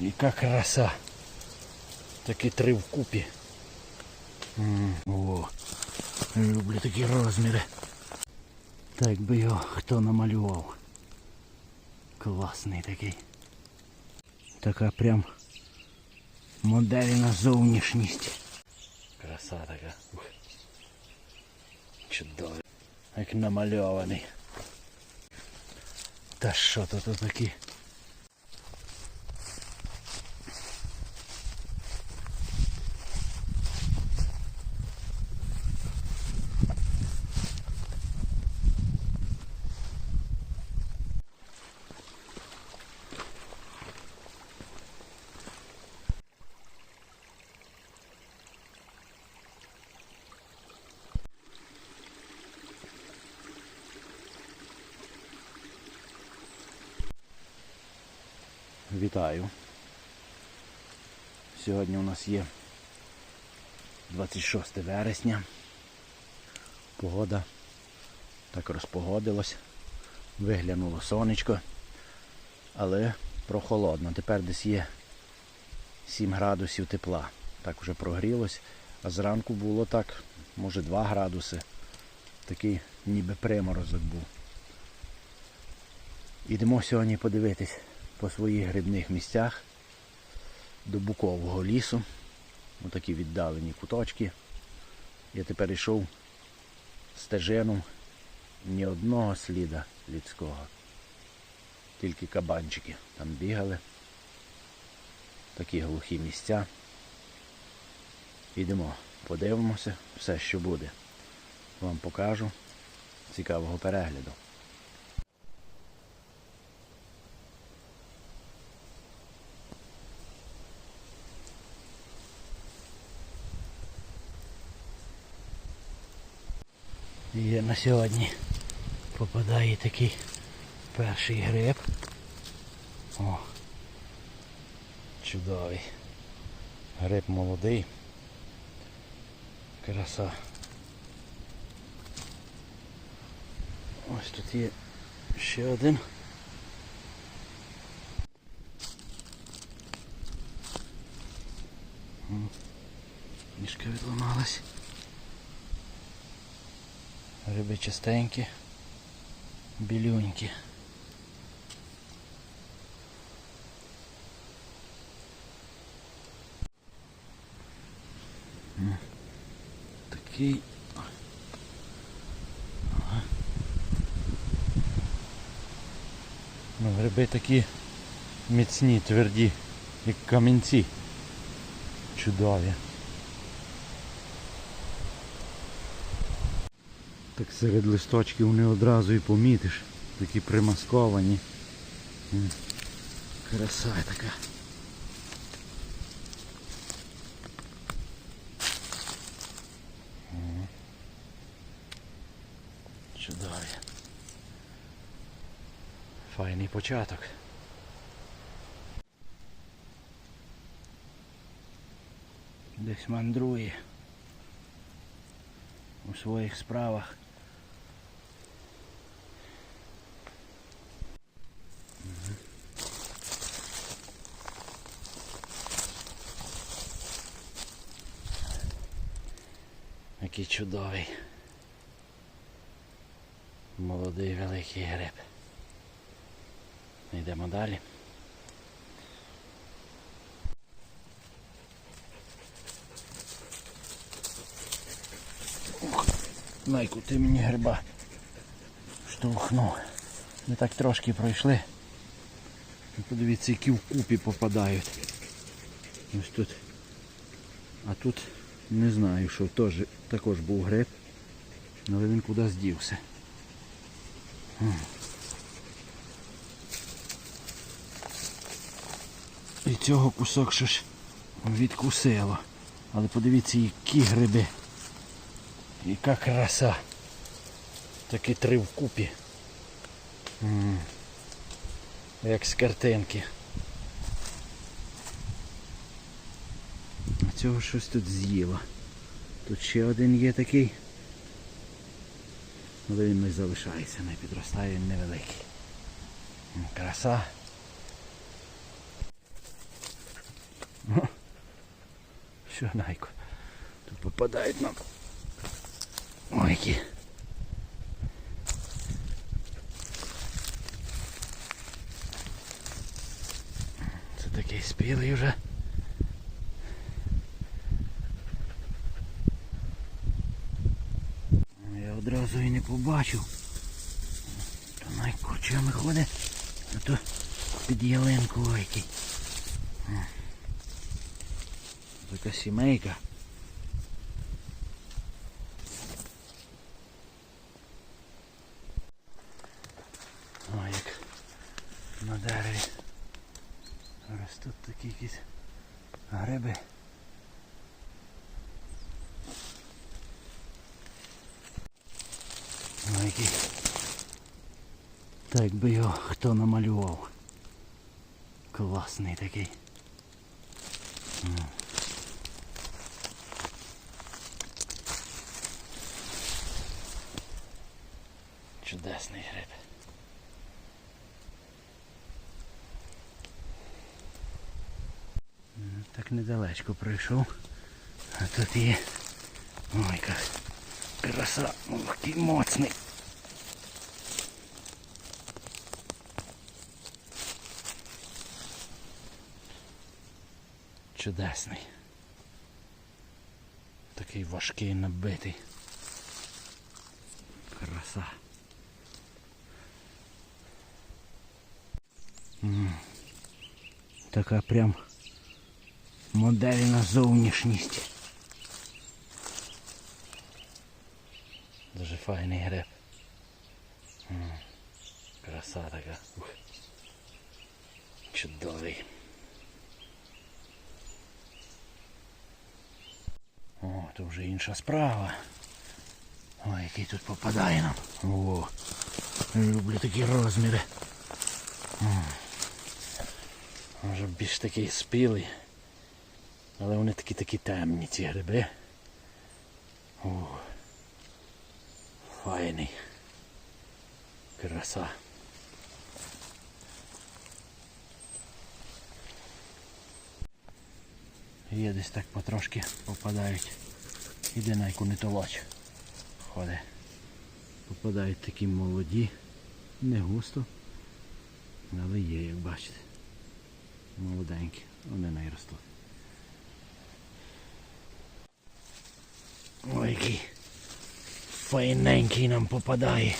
Яка краса. Такі три вкупі. М, О, люблю такі розміри. Так би його хто намалював. Класний такий. Така прям модельна зовнішність. Краса така. Ух. Чудово. Як намальований. Та що то тут такі? Вітаю. Сьогодні у нас є 26 вересня. Погода так розпогодилась. Виглянуло сонечко, але прохолодно. Тепер десь є 7 градусів тепла. Так вже прогрілось. А зранку було так, може 2 градуси. Такий ніби приморозок був. Ідемо сьогодні подивитись по своїх грибних місцях до Букового лісу. Отакі віддалені куточки. Я тепер йшов стежином ні одного сліда людського. Тільки кабанчики там бігали. Такі глухі місця. Ідемо, подивимося все, що буде. Вам покажу. Цікавого перегляду. На сьогодні попадає такий перший гриб. О, чудовий. Гриб молодий. Краса. Ось тут є ще один. М, Ніжка відламалась. Гриби чистенькі, білюнькі. Такий. Ну, гриби такі міцні, тверді, як камінці. Чудові. Так серед листочків вони одразу і помітиш. Такі примасковані. Краса така. Чудові. Файний початок. Десь мандрує у своїх справах. Який чудовий. Молодий великий гриб. Йдемо далі. Ух, Найку, ти мені гриба штовхнув. Ми так трошки пройшли. Подивіться, які вкупі попадають. Ось тут. А тут не знаю, що теж, також був гриб, але він куди здівся. І цього кусок що ж відкусило. Але подивіться, які гриби. Яка краса. Такі три вкупі. Як з картинки. Цього щось тут з'їло. Тут ще один є такий. Але він не залишається, не підростає, він невеликий. Краса. Все, найко. Тут попадають нам. Ой, які. Це такий спілий вже. Я одразу і не побачив. То найкорчами ходить, а то під ялинку який. Така сімейка. О, як на дереві. Ростуть такі якісь гриби. О, який. Так би його хто намалював. Класний такий. Чудесний гриб. Так недалечко пройшов. А тут є. Ой, яка краса. Який моцний. Чудесний. Такий важкий набитий. Краса. М. Така прям модельна зовнішність. Дуже файний гриб. М. Краса така. Ух. Чудовий. О, то вже інша справа. Ой, який тут попадає нам. О, люблю такі розміри. Може більш такий спілий. Але вони такі такі темні ці гриби. О, файний. Краса. Є десь так потрошки попадають. Іде на яку не толоч. Ходить. Попадають такі молоді. Не густо. Але є, як бачите. Молоденькі. Вони не ростуть. Ой, який файненький нам попадає.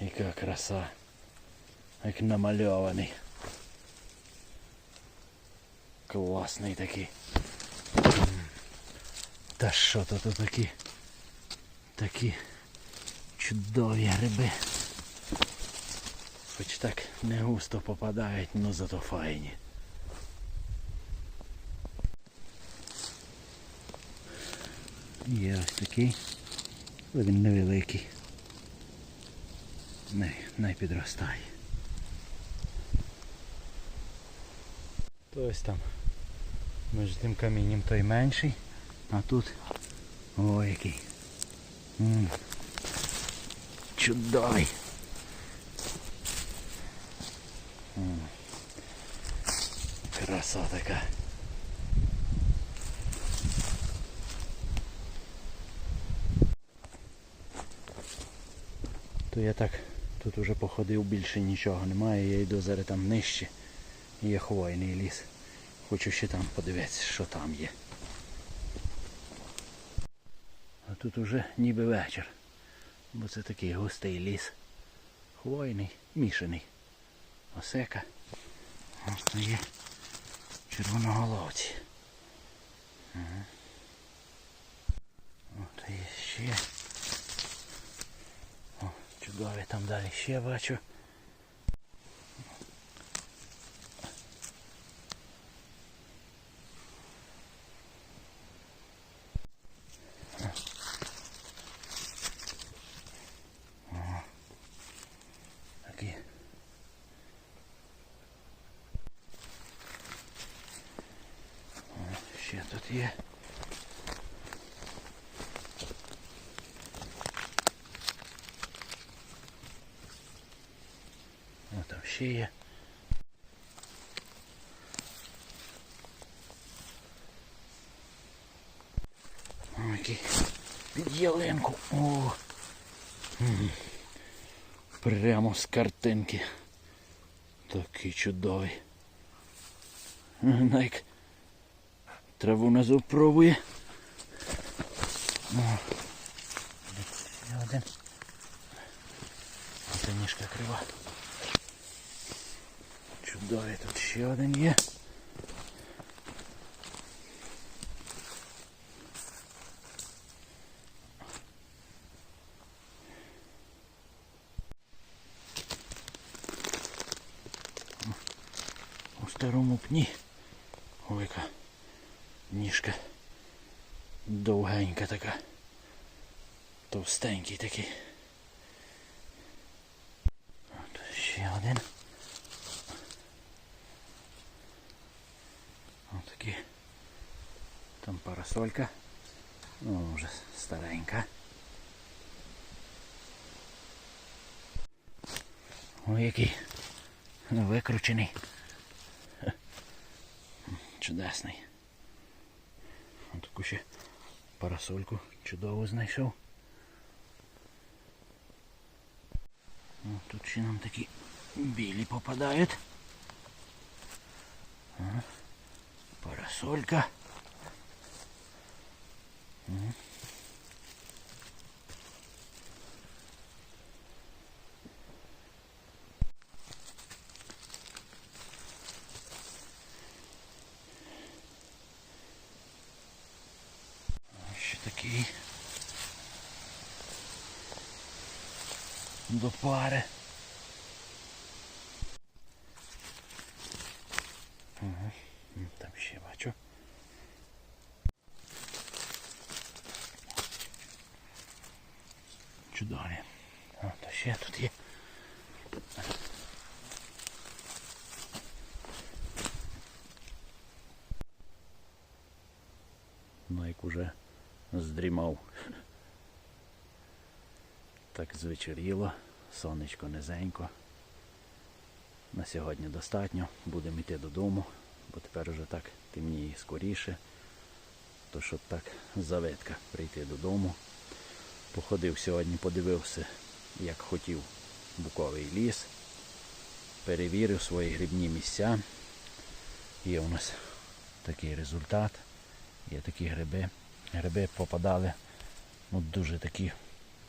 Яка краса. Як намальований. Класний такий. Та що то тут такі? Такі чудові гриби. Хоч так не густо попадають, ну зато файні. Є ось такий, але він невеликий. Не, не підростає. То ось там між тим камінням той менший, а тут ой який. М. Чудовий. М. Краса така. То я так тут уже походив, більше нічого немає, я йду зараз там нижче. Є хвойний ліс. Хочу ще там подивитися, що там є. А тут уже ніби вечір. Бо це такий густий ліс. Хвойний, мішаний. Осека. Ось то є червоноголовці. Ага. От є ще. О, чудові там далі ще бачу. є. О, там ще є. Ну, Окей. Під ялинку. О! Прямо з картинки. Такий чудовий. Найк траву назов пробує. О. Ще один. Оце ніжка крива. Чудовий тут ще один є. У старому пні. Ой, яка ніжка довгенька така. Товстенький такий. От ще один. Ось такий. Там парасолька. Ну, вже старенька. Ой, який викручений. Чудесний. Таку ще парасольку чудово знайшов. О, тут ще нам такі білі попадають. Парасолька. Ага. Ще такий. До пари. Ага. Там ще бачу. Чудові. О, то ще тут є. Найк уже здрімав. Так звечеріло, сонечко низенько. На сьогодні достатньо. Будемо йти додому, бо тепер уже так темніє скоріше. То щоб так завитка прийти додому. Походив сьогодні, подивився, як хотів буковий ліс. Перевірив свої грибні місця. Є у нас такий результат. Є такі гриби. Гриби попадали ну, дуже такі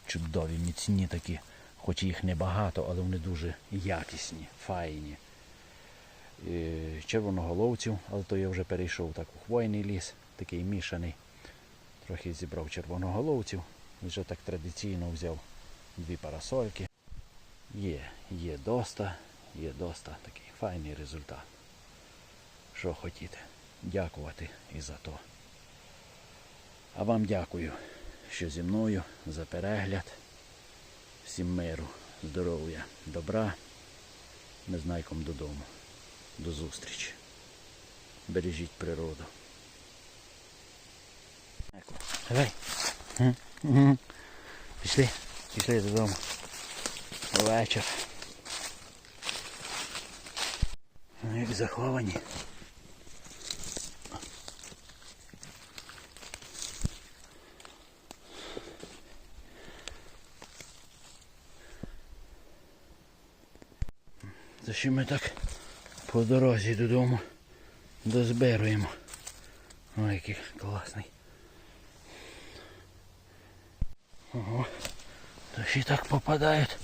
чудові, міцні такі, хоч їх небагато, але вони дуже якісні, файні. Е, Червоноголовців, але то я вже перейшов так у хвойний ліс, такий мішаний. Трохи зібрав червоноголовців. Вже так традиційно взяв дві парасольки. Є, є доста, є доста такий файний результат. Що хотіти. Дякувати і за то. А вам дякую, що зі мною за перегляд. Всім миру, здоров'я, добра. Незнайком додому. До зустрічі. Бережіть природу. Давай. Пішли, пішли додому. Вечір. Ну, Як заховані. Це ще ми так по дорозі додому дозбируємо. Ой, який класний. Ого, то ще так попадають.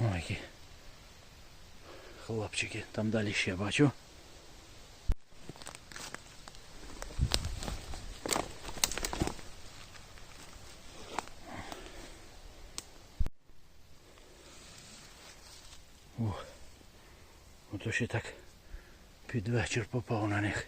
Ой, які хлопчики, там далі ще бачу. Ще так під вечір попав на них.